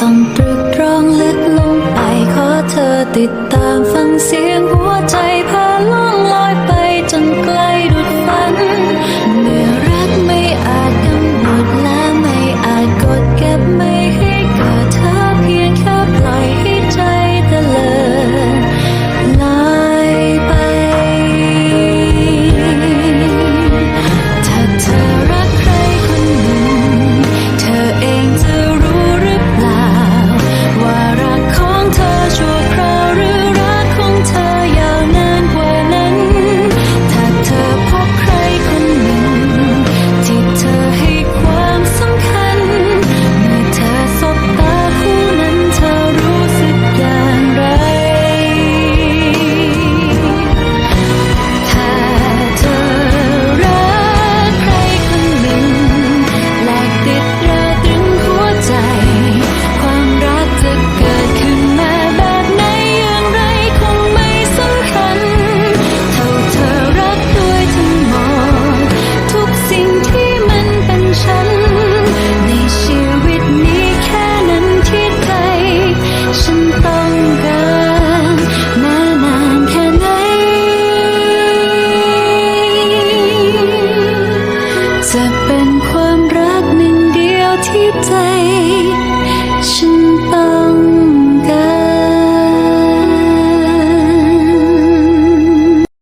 ต้องตรึกตรองลึกลงไปขอเธอติด